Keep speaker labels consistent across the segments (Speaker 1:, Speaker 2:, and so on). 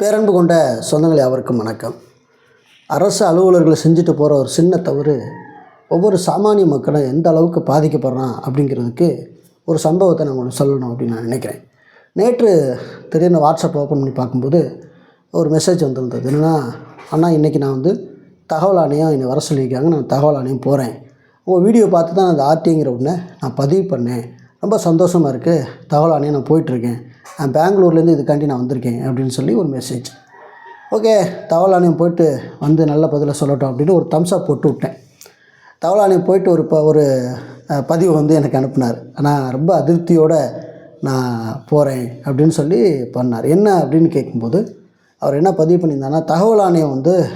Speaker 1: பேரன்பு கொண்ட சொந்தங்கள் யாவருக்கும் வணக்கம். அரசு அலுவலர்களை செஞ்சுட்டு போகிற ஒரு சின்ன தவறு ஒவ்வொரு சாமானிய மக்களும் எந்த அளவுக்கு பாதிக்கப்படுறான் அப்படிங்கிறதுக்கு ஒரு சம்பவத்தை நான் உங்களுக்கு சொல்லணும் அப்படின்னு நான் நினைக்கிறேன். நேற்று திடீர்னு வாட்ஸ்அப் ஓப்பன் பண்ணி பார்க்கும்போது ஒரு மெசேஜ் வந்திருந்தது. என்னென்னா அண்ணா இன்றைக்கி நான் வந்து தகவல் ஆணையம் என்னை வர சொல்லியிருக்காங்க. நான் தகவல் ஆணையம் போகிறேன் உங்கள் வீடியோ பார்த்து தான் அந்த ஆர்டிங்கிற உடனே நான் பதிவு பண்ணேன். ரொம்ப சந்தோஷமாக இருக்குது தகவல் ஆணையம் நான் போயிட்டுருக்கேன் பெங்களூர்லேருந்து இதுக்காண்டி நான் வந்திருக்கேன் அப்படின்னு சொல்லி ஒரு மெசேஜ் ஓகே தவல் ஆணையம் போயிட்டு வந்து நல்ல பதிலை சொல்லட்டும் அப்படின்னு ஒரு தம்ஸ்அப் போட்டு விட்டேன். தகவல் ஆணையம் போயிட்டு ஒரு ப ஒரு பதிவு வந்து எனக்கு அனுப்பினார். நான் ரொம்ப அதிருப்தியோடு நான் போகிறேன் அப்படின்னு சொல்லி பண்ணார். என்ன அப்படின்னு கேட்கும்போது அவர் என்ன பதிவு பண்ணியிருந்தாருன்னா தகவல் ஆணையம் வந்து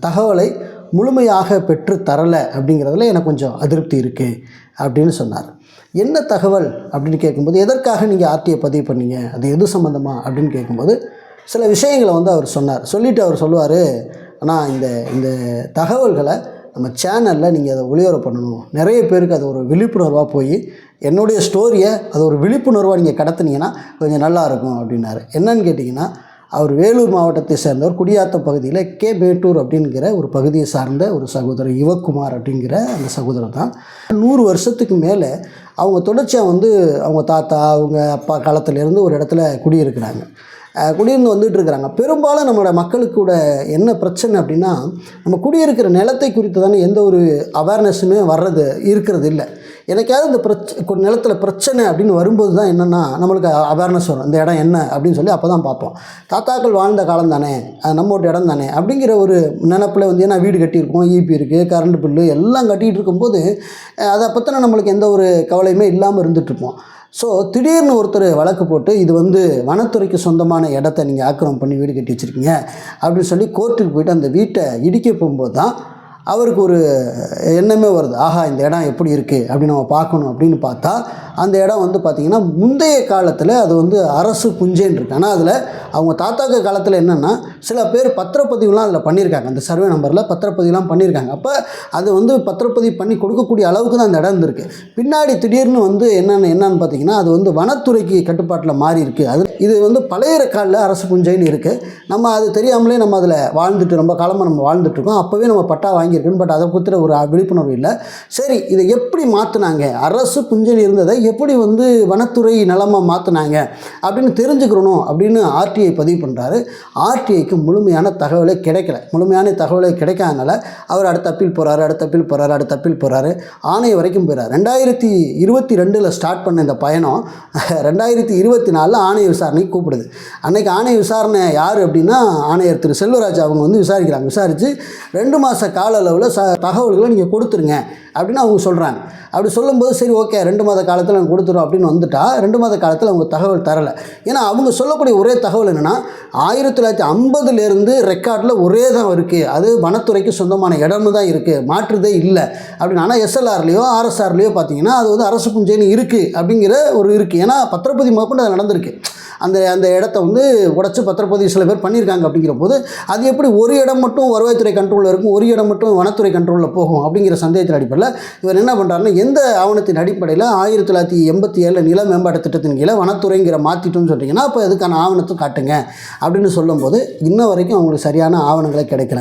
Speaker 1: தகவலை முழுமையாக பெற்று தரலை அப்படிங்கிறதுல எனக்கு கொஞ்சம் அதிருப்தி இருக்குது அப்படின்னு சொன்னார். என்ன தகவல் அப்படின்னு கேட்கும்போது எதற்காக நீங்கள் ஆர்டிஐ பதிவு பண்ணீங்க? அது எது சம்மந்தமாக அப்படின்னு கேட்கும்போது சில விஷயங்களை வந்து அவர் சொன்னார். சொல்லிவிட்டு அவர் சொல்லுவார் ஆனால் இந்த இந்த தகவல்களை நம்ம சேனலில் நீங்கள் அதை ஒளியோர பண்ணணும். நிறைய பேருக்கு அது ஒரு விழிப்புணர்வாக போய் என்னுடைய ஸ்டோரியை அது ஒரு விழிப்புணர்வாக நீங்கள் கடத்துனீங்கன்னா கொஞ்சம் நல்லா இருக்கும் அப்படின்னாரு. என்னன்னு கேட்டிங்கன்னா அவர் வேலூர் மாவட்டத்தை சேர்ந்தவர் குடியாத்தம் பகுதியில் கே மேட்டூர் அப்படிங்கிற ஒரு பகுதியை சார்ந்த ஒரு சகோதரர் யுவக்குமார் அப்படிங்கிற அந்த சகோதரர் தான். நூறு வருஷத்துக்கு மேலே அவங்க தொடர்ச்சியாக வந்து அவங்க தாத்தா அவங்க அப்பா காலத்துலேருந்து ஒரு இடத்துல குடியிருக்கிறாங்க. குடியிருந்து வந்துட்டு இருக்கிறாங்க. பெரும்பாலும் நம்மளோட மக்களுக்கு கூட என்ன பிரச்சனை அப்படின்னா நம்ம குடியிருக்கிற நிலத்தை குறித்து தானே எந்த ஒரு அவேர்னஸுமே வர்றது இருக்கிறது இல்லை. எனக்காவது இந்த பிரச்ச நிலத்தில் நிலத்துல பிரச்சனை அப்படின்னு வரும்போது தான் என்னென்னா நம்மளுக்கு அவேர்னஸ் வரும். இந்த இடம் என்ன அப்படின்னு சொல்லி அப்போ தான் பார்ப்போம். தாத்தாக்கள் வாழ்ந்த காலம் தானே? அது நம்மளோட இடம் தானே? அப்படிங்கிற ஒரு நினப்பில் வந்து ஏன்னா வீடு கட்டியிருக்கோம் ஈபி இருக்குது கரண்ட் பில்லு எல்லாம் கட்டிகிட்டு இருக்கும்போது அதை பற்றின நம்மளுக்கு எந்த ஒரு கவலையுமே இல்லாமல் இருந்துகிட்ருப்போம் ஸோ திடீர்னு ஒருத்தர் வழக்கு போட்டு இது வந்து வனத்துறைக்கு சொந்தமான இடத்த நீங்கள் ஆக்கிரமம் பண்ணி வீடு கட்டி வச்சுருக்கீங்க அப்படின்னு சொல்லி கோர்ட்டுக்கு போயிட்டு அந்த வீட்டை இடிக்க போகும்போது தான் அவருக்கு ஒரு எண்ணமே வருது. ஆஹா இந்த இடம் எப்படி இருக்குது அப்படின்னு நம்ம பார்க்கணும். அப்படின்னு பார்த்தா அந்த இடம் வந்து பார்த்திங்கன்னா முந்தைய காலத்தில் அது வந்து அரசு புஞ்சேன்னு இருக்கு. ஆனால் அதில் அவங்க தாத்தாக்க காலத்தில் என்னென்னா சில பேர் பத்திரப்பதிவுலாம் அதில் பண்ணியிருக்காங்க. அந்த சர்வே நம்பரில் பத்திரப்பதிவுலாம் பண்ணியிருக்காங்க. அப்போ அது வந்து பத்திரப்பதிவு பண்ணி கொடுக்கக்கூடிய அளவுக்கு தான் அந்த இடம் இருந்திருக்கு. பின்னாடி திடீர்னு வந்து என்னென்னு என்னன்னு பார்த்தீங்கன்னா அது வந்து வனத்துறைக்கு கட்டுப்பாட்டில் மாறி இருக்குது அது இது வந்து பழைய ரெக்கார்டில் அரசு புஞ்சைன்னு இருக்குது நம்ம அது தெரியாமலே நம்ம அதில் வாழ்ந்துட்டு ரொம்ப காலமாக நம்ம வாழ்ந்துட்டுருக்கோம் அப்போவே நம்ம பட்டா வாங்கியிருக்கோம். பட் அதை குறித்த ஒரு விழிப்புணர்வு இல்லை. சரி இதை எப்படி மாற்றினாங்க அரசு புஞ்சைன்னு இருந்ததை எப்படி வந்து வனத்துறை நலமாக மாற்றினாங்க அப்படின்னு தெரிஞ்சுக்கிறணும் அப்படின்னு ஆர்டிஐ பதிவு பண்ணுறாரு ஆர்டிஐக்கு முழுமையான தகவலே கிடைக்கல. முழுமையான தகவலே கிடைக்காதனால அவர் அடுத்த அப்பீல் போகிறாரு அடுத்த அப்பீல் போகிறாரு அடுத்த அப்பீல் போகிறாரு ஆணையை வரைக்கும் போயிறாரு. ரெண்டாயிரத்தி இருபத்தி ரெண்டில் ஸ்டார்ட் பண்ண இந்த பயணம் ரெண்டாயிரத்தி இருபத்தி நாலில் ஆணைய விசாரணைக்கு கூப்பிடுது. அன்றைக்கி ஆணைய விசாரணை யார் அப்படின்னா ஆணையர் திரு செல்வராஜ் அவங்க வந்து விசாரிக்கிறாங்க. விசாரித்து ரெண்டு மாத கால அளவில் ச தகவல்களை நீங்கள் கொடுத்துருங்க. அப்படின்னு அவங்க சொல்கிறாங்க அப்படி சொல்லும்போது சரி ஓகே ரெண்டு மாத காலத்தில் நாங்கள் கொடுத்துறோம் அப்படின்னு வந்துட்டா ரெண்டு மாத காலத்தில் அவங்க தகவல் தரலை. ஏன்னா அவங்க சொல்லக்கூடிய ஒரே தகவல் என்னென்னா ஆயிரத்தி தொள்ளாயிரத்தி ஐம்பதுலேருந்து ரெக்கார்டில் ஒரே தான் இருக்குது அது வனத்துறைக்கு சொந்தமான இடம்னு தான் இருக்குது மாற்றுதே இல்லை. அப்படின்னு ஆனால் எஸ்எல்ஆர்லேயோ ஆர்எஸ்ஆர்லேயோ பார்த்தீங்கன்னா அது வந்து அரசு புஞ்சைன்னு இருக்குது அப்படிங்கிற ஒரு இருக்குது ஏன்னா பத்திரப்பதி முதற்கொண்டு அது நடந்திருக்கு. அந்த அந்த இடத்த வந்து உடச்சி பத்திரப்பதிவு சில பேர் பண்ணியிருக்காங்க அப்படிங்கிற போது அது எப்படி ஒரு இடம் மட்டும் வருவாய்த்துறை கண்ட்ரோலில் இருக்கும் ஒரு இடம் மட்டும் வனத்துறை கண்ட்ரோலில் போகும் அப்படிங்கிற சந்தேகத்தின் அடிப்படையில் இவர் என்ன பண்ணுறாருன்னா எந்த ஆவணத்தின் அடிப்படையில் ஆயிரத்தி தொள்ளாயிரத்தி எண்பத்தி ஏழில் நில மேம்பாட்டு திட்டத்தின் கீழே வனத்துறைங்கிற மாற்றிட்டோம்னு சொல்கிறீங்கன்னா அப்போ அதுக்கான ஆவணத்தை காட்டுங்க அப்படின்னு சொல்லும்போது இன்ன வரைக்கும் அவங்களுக்கு சரியான ஆவணங்களே கிடைக்கல.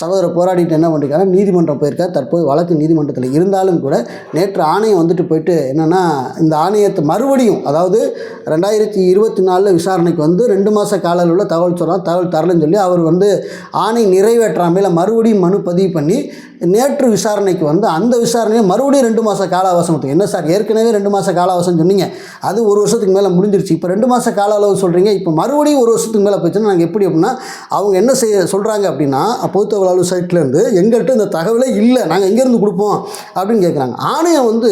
Speaker 1: சகோதரர் போராடிட்டு என்ன பண்ணிருக்காங்க நீதிமன்றம் போயிருக்கார். தற்போது வழக்கு நீதிமன்றத்தில் இருந்தாலும் கூட நேற்று ஆணையம் வந்துட்டு போயிட்டு என்னென்னா இந்த ஆணையத்தை மறுபடியும் அதாவது ரெண்டாயிரத்தி இருபத்தி நாலு நாளில் விசாரணைக்கு வந்து ரெண்டு மாத கால அளவில் தகவல் சொல்கிறார் தகவல் தரலன்னு சொல்லி அவர் வந்து ஆணை நிறைவேற்றாமையில் மறுபடியும் மனு பதிவு பண்ணி நேற்று விசாரணைக்கு வந்து அந்த விசாரணையை மறுபடியும் ரெண்டு மாத கால அவகாசம் என்ன சார்? ஏற்கனவே ரெண்டு மாத கால அவகாசம் சொன்னீங்க. அது ஒரு வருஷத்துக்கு மேலே முடிஞ்சிருச்சு. இப்போ ரெண்டு மாத கால அளவு சொல்கிறீங்க இப்போ மறுபடியும் ஒரு வருஷத்துக்கு மேலே போச்சுன்னா நாங்கள் எப்படி அப்படின்னா அவங்க என்ன செய்ய சொல்கிறாங்க அப்படின்னா பொதுத்தகவல் அலுவலக சைட்லேருந்து எங்கள்கிட்ட இந்த தகவலே இல்லை. நாங்கள் எங்கேருந்து கொடுப்போம் அப்படின்னு கேட்குறாங்க ஆணையம் வந்து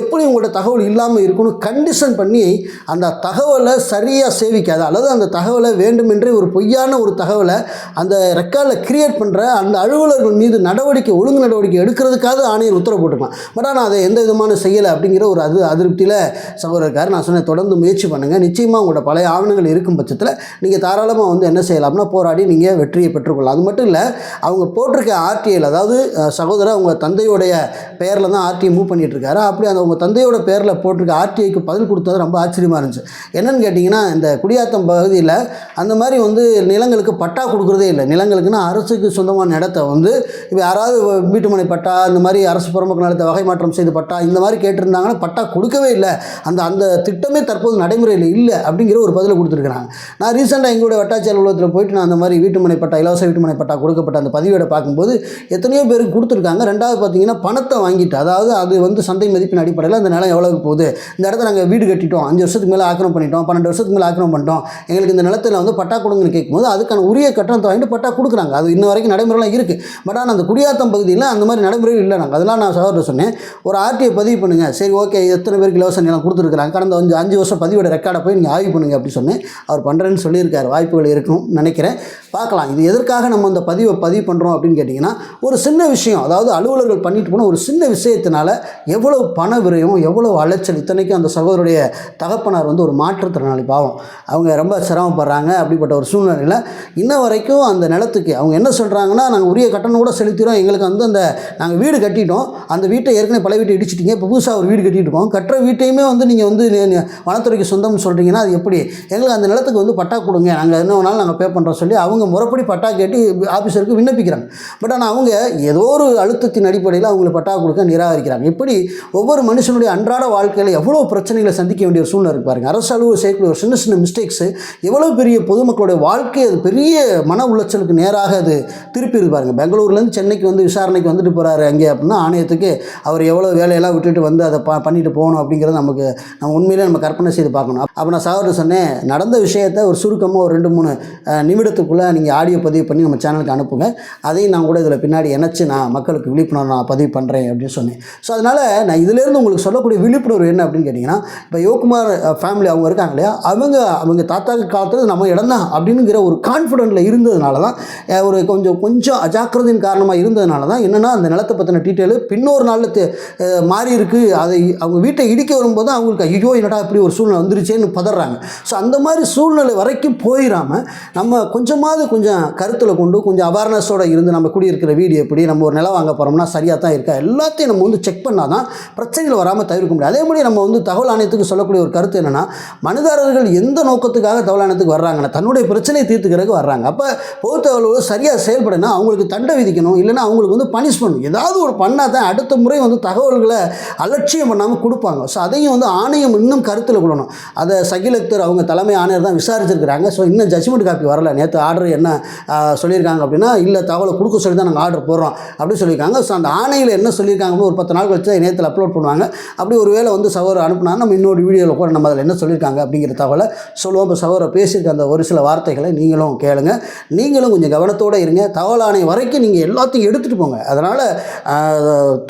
Speaker 1: எப்படி உங்கள்கிட்ட தகவல் இல்லாமல் இருக்கணும் கண்டிஷன் பண்ணி அந்த தகவலை சரியாக சேவிக்காது. அல்லது அந்த தகவலை வேண்டுமென்றே ஒரு பொய்யான ஒரு தகவலை அந்த ரெக்கார்டில் கிரியேட் பண்ணுற அந்த அலுவலர்கள் மீது நடவடிக்கை ஒழுங்கு நடவடிக்கை எடுக்கிறதுக்காக ஆணையர் உத்தரவு போட்டுக்கலாம் பட் ஆனால் அதை எந்த விதமான செய்யலை அப்படிங்கிற ஒரு அது அதிருப்தியில் சகோதரக்கார் நான் சொன்னேன் தொடர்ந்து முயற்சி பண்ணுங்கள் நிச்சயமாக உங்களோட பழைய ஆவணங்கள் இருக்கும் பட்சத்தில் நீங்கள் தாராளமாக வந்து என்ன செய்யலாம்னா போராடி நீங்கள் வெற்றியை பெற்றுக்கொள்ளலாம். அது மட்டும் இல்லை அவங்க போட்டிருக்க ஆர்டிஐயில் அதாவது சகோதரர் அவங்க தந்தையுடைய பெயரில் தான் ஆர்டிஐ மூவ் பண்ணிட்டு இருக்காரு. அப்படி அந்த அவங்க தந்தையோட பேரில் போட்டிருக்க ஆர்டிஐக்கு பதில் கொடுத்தது ரொம்ப ஆச்சரியமாக இருந்துச்சு. என்னன்னு கேட்டிங்கன்னா இந்த குடியாத்தம் பகுதியில் அந்த மாதிரி வந்து நிலங்களுக்கு பட்டா கொடுக்குறதே இல்லை. நிலங்களுக்குன்னா அரசுக்கு சொந்தமான இடத்த வந்து இப்போ யாராவது வீட்டுமனை பட்டா இந்த மாதிரி அரசு புறம்போக்கு நிலத்தை வகை மாற்றம் செய்து பட்டா இந்த மாதிரி கேட்டிருந்தாங்கன்னா பட்டா கொடுக்கவே இல்லை. அந்த அந்த திட்டமே தற்போது நடைமுறையில் இல்லை அப்படிங்கிற ஒரு பதிலை கொடுத்துருக்குறாங்க. நான் ரீசெண்டாக எங்களுடைய வட்டாட்சி அலுவலகத்தில் போயிட்டு நான் அந்த மாதிரி வீட்டுமனை பட்டா இலவச வீட்டுமனை பட்டா கொடுக்கப்பட்ட அந்த பதிவேடை பார்க்கும்போது எத்தனையோ பேருக்கு கொடுத்துருக்காங்க. ரெண்டாவது பார்த்தீங்கன்னா பணத்தை வாங்கிட்டு அதாவது அது வந்து சந்தை மதிப்பின் அடிப்படையில் அந்த நிலம் எவ்வளவுக்கு போகுது இந்த இடத்த நாங்கள் வீடு கட்டிட்டோம் அஞ்சு வருஷத்துக்கு மேலே ஆக்கிரமம் பண்ணிட்டோம் பன்னெண்டு வருஷத்துக்கு மேலே ஆக்கிரமம் பண்ணிட்டோம். எங்களுக்கு இந்த நிலத்தில் வந்து பட்டா கொடுங்கன்னு கேட்கும்போது அதுக்கான உரிய கட்டணத்தை வாங்கிட்டு பட்டா கொடுக்குறாங்க. அது இன்ன வரைக்கும் நடைமுறைலாம் இருக்குது பட் ஆனால் அந்த குடியாத்தம் பகுதியில் அந்த மாதிரி நடைமுறை இல்லை நாங்கள் அதெல்லாம் நான் சகோதரர் சொன்னேன். ஒரு ஆர்டிஐ பதிவு பண்ணுங்கள் சரி ஓகே எத்தனை பேருக்கு இலவச நிலம் கொடுத்துருக்குறாங்க? கடந்த அஞ்சு அஞ்சு வருஷம் பதிவோட ரெக்கார்டை போய் நீங்கள் ஆய்வு பண்ணுங்கள் அப்படி சொன்னேன். அவர் பண்ணுறேன்னு சொல்லியிருக்காரு. வாய்ப்புகள் இருக்கும் நினைக்கிறேன். பார்க்கலாம். இது எதற்காக நம்ம அந்த பதிவை பதிவு பண்ணுறோம் அப்படின்னு கேட்டிங்கன்னா ஒரு சின்ன விஷயம் அதாவது அலுவலர்கள் பண்ணிட்டு போன ஒரு சின்ன விஷயத்தினால எவ்வளோ பண விரயம் எவ்வளோ அலைச்சல் இத்தனைக்கும் அந்த சகோதரருடைய தகப்பனார் வந்து ஒரு மாற்றுத்திறனாளி பாவம். அவங்க ரொம்ப சிரமப்படுறாங்க அப்படிப்பட்ட ஒரு சூழ்நிலையில் இன்ன வரைக்கும் அந்த நிலத்துக்கு அவங்க என்ன சொல்கிறாங்கன்னா நாங்கள் உரிய கட்டணம் கூட செலுத்திடுறோம் எங்களுக்கு வந்து அந்த நாங்கள் வீடு கட்டிட்டோம். அந்த வீட்டை ஏற்கனவே பழைய வீட்டை இடிச்சிட்டிங்க. இப்போ புதுசாக ஒரு வீடு கட்டிட்டு இருக்கோம். கட்டுற வீட்டையுமே வந்து நீங்கள் வந்து வனத்துறைக்கு சொந்தம்னு சொல்கிறீங்கன்னா அது எப்படி? எங்களுக்கு அந்த நிலத்துக்கு வந்து பட்டா கொடுங்க. நாங்கள் என்ன வேணாலும் நாங்கள் பே பண்ணுறோம் சொல்லி அவங்க முறைப்படி பட்டா கேட்டு ஆஃபீஸருக்கு விண்ணப்பிக்கிறாங்க. பட் ஆனால் அவங்க ஏதோ ஒரு அழுத்தத்தின் அடிப்படையில் அவங்களுக்கு பட்டா கொடுக்க நிராகரிக்கிறாங்க. இப்படி ஒவ்வொரு மனுஷனுடைய அன்றாட வாழ்க்கையில் எவ்வளோ பிரச்சனைகளை சந்திக்க வேண்டிய ஒரு சூழ்நிலை இருக்கு பாருங்கள் அரசு அலுவலர் சேர்க்கக்கூடிய ஒரு சின்ன சின்ன மிஸ்டேக்ஸு எவ்வளோ பெரிய பொதுமக்களுடைய வாழ்க்கை அது பெரிய மன உளைச்சலுக்கு நேராக அது திருப்பி இருப்பாருங்க பெங்களூர்லேருந்து சென்னைக்கு வந்து விசாரணைக்கு வந்துட்டு போகிறாரு அங்கே அப்படின்னா ஆணையத்துக்கு அவர் எவ்வளோ வேலையெல்லாம் விட்டுட்டு வந்து அதை பா பண்ணிட்டு போகணும் அப்படிங்கிறது நமக்கு நம்ம உண்மையிலே நம்ம கற்பனை செய்து பார்க்கணும். அப்போ நான் சகோதரர் சொன்னேன் நடந்த விஷயத்தை ஒரு சுருக்கமாக ஒரு ரெண்டு மூணு நிமிடத்துக்குள்ளே நீங்கள் ஆடியோ பதிவு பண்ணி நம்ம சேனலுக்கு அனுப்புங்க. அதையும் நான் கூட இதில் பின்னாடி இணைச்சி நான் மக்களுக்கு விழிப்புணர்வு நான் பதிவு பண்ணுறேன் அப்படின்னு சொன்னேன். ஸோ அதனால் நான் இதிலேருந்து உங்களுக்கு சொல்லக்கூடிய விழிப்புணர்வு என்ன அப்படின்னு கேட்டிங்கன்னா இப்போ யோகுமார் ஃபேமிலி அவங்க இருக்காங்க இல்லையா? அவங்க அவங்க தாத்தாக்கு காலத்தில் நம்ம இடம் தான் அப்படிங்கிற ஒரு கான்ஃபிடென்ட்டில் இருந்ததுனால தான் ஒரு கொஞ்சம் கொஞ்சம் அஜாக்கிரதையின் காரணமாக இருந்ததுனால தான் என்னென்னா அந்த நிலத்தை பற்றின டீட்டெயிலு பின்னொரு நாளில் தே மாறி இருக்குது அதை அவங்க வீட்டை இடிக்க வரும்போது தான் அவங்களுக்கு ஐயோ என்னடா இப்படி ஒரு சூழ்நிலை வந்துருச்சேன்னு பதறாங்க. ஸோ அந்த மாதிரி சூழ்நிலை வரைக்கும் போயிடாமல் நம்ம கொஞ்சமாவது கொஞ்சம் கருத்தில் கொண்டு கொஞ்சம் அவேர்னஸோடு இருந்து நம்ம குடியிருக்கிற வீடு எப்படி நம்ம ஒரு நிலம் வாங்க போகிறோம்னா சரியாக தான் இருக்கா எல்லாத்தையும் நம்ம வந்து செக் பண்ணால் தான் பிரச்சனைகள் வராமல் தவிர்க்க முடியும். அதே மாதிரி நம்ம வந்து தகவல் ஆணையத்துக்கு சொல்லக்கூடிய ஒரு கருத்து என்னென்னா மனிதர்கள் எந்த நோக்கத்துக்காக தவளானத்துக்கு வர்றாங்கன்னா தன்னுடைய பிரச்சனையை தீர்த்துக்கிறதுக்கு வர்றாங்க. அப்போ பொது சரியாக செயல்படணும் அவங்களுக்கு தண்டை விதிக்கணும் இல்லைன்னா அவங்களுக்கு வந்து பனிஷ்மெண்ட் ஏதாவது ஒரு பண்ணால் தான் அடுத்த முறை வந்து தகவல்களை அலட்சியம் பண்ணாமல் கொடுப்பாங்க. ஸோ அதையும் வந்து ஆணையம் இன்னும் கருத்தில் கொள்ளணும். அதை சகிலக்தர் அவங்க தலைமை ஆணையர் தான் விசாரிச்சிருக்கிறாங்க. ஸோ இன்னும் ஜட்ஜ்மெண்ட் காப்பி வரல. நேற்று ஆர்டர் என்ன சொல்லியிருக்காங்க அப்படின்னா இல்லை தகவலை கொடுக்க சொல்லி தான் நாங்கள் ஆர்டர் போடுறோம் அப்படின்னு சொல்லியிருக்காங்க. ஸோ அந்த ஆணையில் என்ன சொல்லியிருக்காங்கன்னு ஒரு பத்து நாள் கழிச்சு நேரத்தில் அப்லோட் பண்ணுவாங்க. அப்படி ஒரு வேளை வந்து சவர் அனுப்புனா நம்ம இன்னொரு வீடியோவில் கூட நம்ம அதில் என்ன சொல்லியிருக்காங்க அப்படிங்கிற தகவலை சொல்லுவோம் இப்போ சகோதரர் பேசியிருக்க அந்த ஒரு சில வார்த்தைகளை நீங்களும் கேளுங்க. நீங்களும் கொஞ்சம் கவனத்தோடு இருங்க. தகவல் ஆணையம் வரைக்கும் நீங்கள் எல்லாத்தையும் எடுத்துகிட்டு போங்க. அதனால்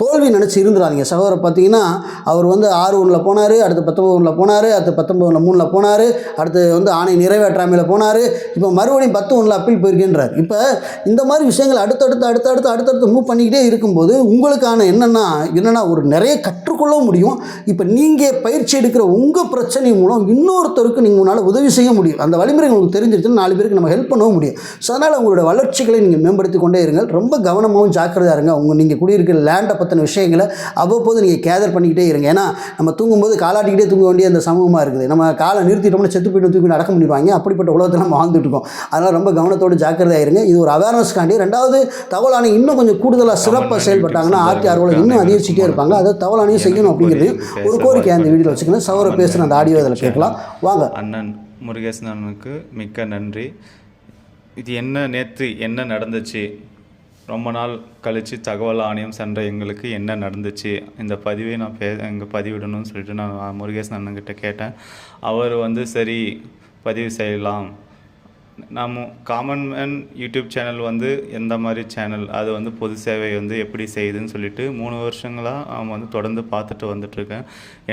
Speaker 1: தோல்வி நினச்சி இருந்துடாதீங்க. சகோதரர் பார்த்தீங்கன்னா அவர் வந்து ஆறு ஒன்றில் போனார் அடுத்து பத்தொம்பது ஒன்றில் போனார் அடுத்து பத்தொம்பது மூணில் போனார் அடுத்து வந்து ஆணை நிறைவேற்றாமையில் போனார். இப்போ மறுபடியும் பத்து ஒன்றில் அப்பீல் போயிருக்கின்றார். இப்போ இந்த மாதிரி விஷயங்கள் அடுத்தடுத்து அடுத்தடுத்து அடுத்தடுத்து மூவ் பண்ணிக்கிட்டே இருக்கும்போது உங்களுக்கான என்னென்னா என்னென்னா ஒரு நிறைய கற்றுக்கொள்ள முடியும். இப்போ நீங்கள் பயிற்சி எடுக்கிற உங்கள் பிரச்சனை மூலம் இன்னொருத்தருக்கு நீங்கள் உங்களால் உதவி செய்ய முடியும். அந்த வழிமுறை உங்களுக்கு தெரிஞ்சிருச்சுன்னா நாலு பேருக்கு நம்ம ஹெல்ப் பண்ணவும் முடியும். ஸோ அதனால் உங்களோட வளர்ச்சிகளை நீங்கள் மேம்படுத்தி கொண்டே இருங்கள். ரொம்ப கவனமாகவும் ஜாக்கிரதையாக இருங்க. உங்கள் நீங்கள் குடியிருக்கிற லேண்டை பற்றின விஷயங்களை அவ்வப்போது நீங்கள் கேதர் பண்ணிக்கிட்டே இருங்க. ஏன்னா நம்ம தூங்கும்போது காலாட்டிக்கிட்டே தூங்க வேண்டிய அந்த சமூகமாக இருக்குது. நம்ம காலை நிறுத்திட்டோம்னா செத்து போயிட்டு தூக்கி அடக்கம் பண்ணிடுவாங்க அப்படிப்பட்ட உலகத்தில் நம்ம வாழ்ந்துட்டு இருக்கோம். அதனால் ரொம்ப கவனத்தோடு ஜாக்கிரதையாக இருங்க. இது ஒரு அவேர்னஸ்க்காண்டி ரெண்டாவது ஆணையம் இன்னும் கொஞ்சம் கூடுதலாக சிறப்பாக செயல்பட்டாங்கன்னா ஆர்டிஆர்களை இன்னும் அதிகரிச்சுட்டே இருப்பாங்க. அதை தகவல் ஆணையம் செய்யணும் அப்படிங்கிறதையும் ஒரு கோரிக்கை அந்த வீடியோவில் வச்சுக்கணும் சவர பேசுகிற அந்த ஆடியோ இதில் கேட்கலாம். வாங்க.
Speaker 2: அண்ணன் முருகேசன் அண்ணனுக்கு மிக்க நன்றி. இது என்ன நேற்று என்ன நடந்துச்சு? ரொம்ப நாள் கழித்து தகவல் ஆணையம் சென்ற எங்களுக்கு என்ன நடந்துச்சு? இந்த பதிவை நான் பே இங்கே பதிவிடணும்னு சொல்லிட்டு நான் முருகேசன் அண்ணன்கிட்ட கேட்டேன். அவர் வந்து சரி பதிவு செய்யலாம். நம்ம காமன் மேன் யூடியூப் சேனல் வந்து எந்த மாதிரி சேனல் அது வந்து பொது சேவை வந்து எப்படி செய்யுதுன்னு சொல்லிட்டு மூணு வருஷங்களாக அவங்க வந்து தொடர்ந்து பார்த்துட்டு வந்துட்ருக்கேன்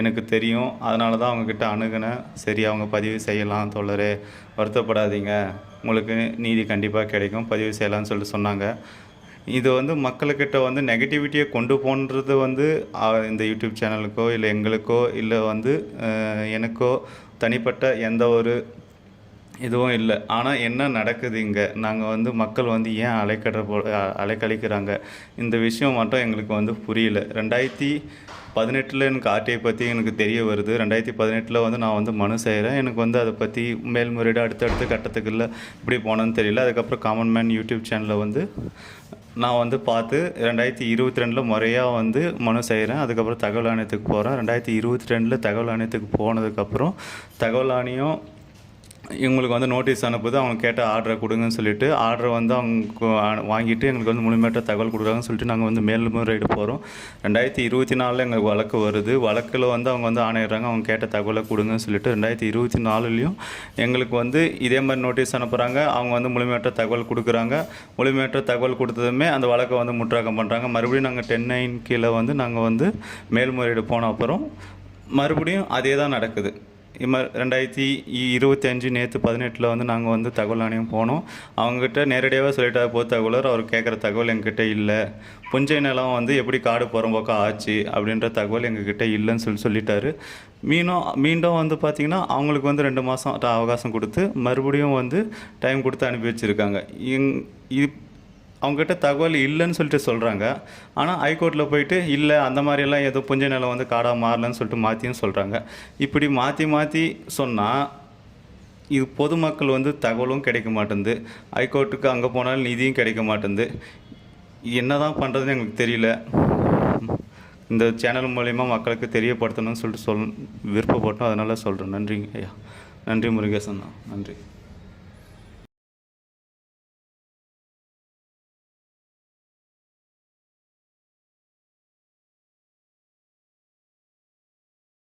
Speaker 2: எனக்கு தெரியும். அதனால தான் அவங்கக்கிட்ட அணுகினேன். சரி அவங்க பதிவு செய்யலாம் தொடரே வருத்தப்படாதீங்க. உங்களுக்கு நீதி கண்டிப்பாக கிடைக்கும். பதிவு செய்யலாம்னு சொல்லிட்டு சொன்னாங்க. இது வந்து மக்களுக்கிட்ட வந்து நெகட்டிவிட்டியை கொண்டு போன்றது வந்து இந்த யூடியூப் சேனலுக்கோ இல்லை எங்களுக்கோ இல்லை வந்து எனக்கோ தனிப்பட்ட எந்த ஒரு எதுவும் இல்லை. ஆனால் என்ன நடக்குது இங்கே? நாங்கள் வந்து மக்கள் வந்து ஏன் அலைக்கடற போ அலைக்கழிக்கிறாங்க? இந்த விஷயம் மட்டும் எங்களுக்கு வந்து புரியல. ரெண்டாயிரத்தி பதினெட்டில் எனக்கு ஆர்டிஐ பற்றி எனக்கு தெரிய வருது. ரெண்டாயிரத்தி பதினெட்டில் வந்து நான் வந்து மனு செய்கிறேன் எனக்கு வந்து அதை பற்றி மேல்முறையீடு அடுத்தடுத்த கட்டத்துக்கு இல்லை இப்படி போனோன்னு தெரியல. அதுக்கப்புறம் காமன் மேன் யூடியூப் சேனலில் வந்து நான் வந்து பார்த்து ரெண்டாயிரத்தி இருபத்தி ரெண்டில் முறையாக வந்து மனு செய்கிறேன் அதுக்கப்புறம் தகவல் ஆணையத்துக்கு போகிறேன் ரெண்டாயிரத்தி இருபத்தி ரெண்டில் தகவல் ஆணையத்துக்கு போனதுக்கப்புறம் தகவல் ஆணையம் இவங்களுக்கு வந்து நோட்டீஸ் அனுப்புது அவங்க கேட்ட ஆர்டரை கொடுங்கன்னு சொல்லிட்டு ஆர்டரை வந்து அவங்க வாங்கிட்டு எங்களுக்கு வந்து முழுமையாக தகவல் கொடுக்குறாங்கன்னு சொல்லிட்டு நாங்கள் வந்து மேல்முறையீடு போகிறோம் ரெண்டாயிரத்தி இருபத்தி நாலில் எங்களுக்கு வழக்கு வருது. வழக்கில் வந்து அவங்க வந்து ஆணையிடுறாங்க அவங்க கேட்ட தகவலை கொடுங்கன்னு சொல்லிட்டு ரெண்டாயிரத்தி இருபத்தி நாலுலேயும் எங்களுக்கு வந்து இதே மாதிரி நோட்டீஸ் அனுப்புகிறாங்க அவங்க வந்து முழுமையற்ற தகவல் கொடுக்குறாங்க. முழுமையற்ற தகவல் கொடுத்ததுமே அந்த வழக்கை வந்து முற்றாக்கம் பண்ணுறாங்க மறுபடியும் நாங்கள் டென் நைன் கீழே வந்து நாங்கள் வந்து மேல்முறையீடு போன அப்புறம் மறுபடியும் அதே தான் நடக்குது. இம்ம ரெண்டாயிரத்தி இருபத்தி அஞ்சு நேற்று பதினெட்டில் வந்து நாங்கள் வந்து தகவல் ஆணையம் போனோம். அவங்ககிட்ட நேரடியாகவே சொல்லிட்டா பொது தகவலர் அவர் கேட்குற தகவல் எங்ககிட்ட இல்லை. புஞ்சை நிலம் வந்து எப்படி காடு புறம்போக்கம் ஆச்சு அப்படின்ற தகவல் எங்ககிட்ட இல்லைன்னு சொல்லி சொல்லிட்டாரு. மீண்டும் மீண்டும் வந்து பார்த்திங்கன்னா அவங்களுக்கு வந்து ரெண்டு மாதம் அவகாசம் கொடுத்து மறுபடியும் வந்து டைம் கொடுத்து அனுப்பி வச்சுருக்காங்க. இங் இப் அவங்ககிட்ட தகவல் இல்லைன்னு சொல்லிட்டு சொல்கிறாங்க ஆனால் ஹைகோர்ட்டில் போயிட்டு இல்லை அந்த மாதிரியெல்லாம் ஏதோ புஞ்ச நிலம் வந்து காடாக மாறலன்னு சொல்லிட்டு மாற்றியும் சொல்கிறாங்க இப்படி மாற்றி மாற்றி சொன்னால் இது பொதுமக்கள் வந்து தகவலும் கிடைக்க மாட்டேங்குது ஹைகோர்ட்டுக்கு அங்கே போனாலும் நிதியும் கிடைக்க மாட்டேங்குது என்ன தான் பண்ணுறதுன்னு எங்களுக்கு தெரியல. இந்த சேனல் மூலயமா மக்களுக்கு தெரியப்படுத்தணும்னு சொல்லிட்டு சொல் விருப்பப்பட்டோம். அதனால் சொல்கிறேன் நன்றிங்க ஐயா. நன்றி முருகேசன் நன்றி.